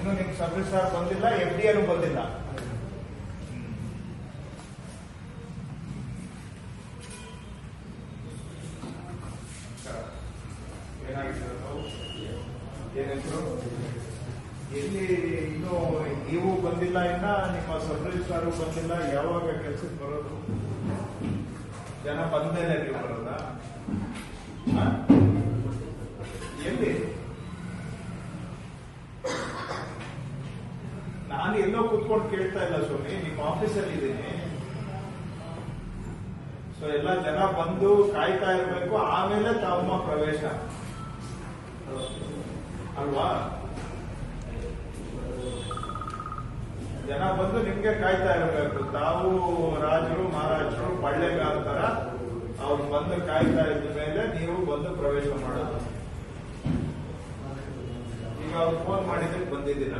ಇನ್ನು ನಿಮ್ sub registrar ಬಂದಿಲ್ಲ ಎಫ್ ಡಿ ಏನು ಬಂದಿಲ್ಲ. ಎಲ್ಲಿ ಇನ್ನು ನೀವು ಬಂದಿಲ್ಲ ಇನ್ನ, ನಿಮ್ಮ ಸಬ್ ರಿಜಿಸ್ಟ್ರಾರು ಬಂದಿಲ್ಲ, ಯಾವಾಗ ಕೆಲ್ಸಕ್ಕೆ ಬರೋದು? ಜನ ಬಂದೇನೆ ನೀವು ಬರೋದಾ ಹ? ಎಲ್ಲಿ ನಾನು ಎಲ್ಲೋ ಕೂತ್ಕೊಂಡು ಕೇಳ್ತಾ ಇಲ್ಲ ಸ್ವಾಮಿ, ನಿಮ್ಮ ಆಫೀಸಲ್ಲಿ ಇದ್ದೀನಿ. ಸೊ ಎಲ್ಲ ಜನ ಬಂದು ಕಾಯ್ತಾ ಇರಬೇಕು, ಆಮೇಲೆ ತಮ್ಮ ಪ್ರವೇಶ. ಅಲ್ವಾ? ಜನ ಬಂದು ನಿಮ್ಗೆ ಕಾಯ್ತಾ ಇರಬೇಕು. ತಾವು ರಾಜರು, ಮಹಾರಾಜರು, ಬಳ್ಳೆಗಾರ ತರ ಅವ್ರು ಬಂದು ಕಾಯ್ತಾ ಇದ್ದ ಮೇಲೆ ನೀವು ಬಂದು ಪ್ರವೇಶ ಮಾಡೋದು. ಈಗ ಅವ್ರು ಫೋನ್ ಮಾಡಿದ್ರೆ ಬಂದಿದ್ದೀರ?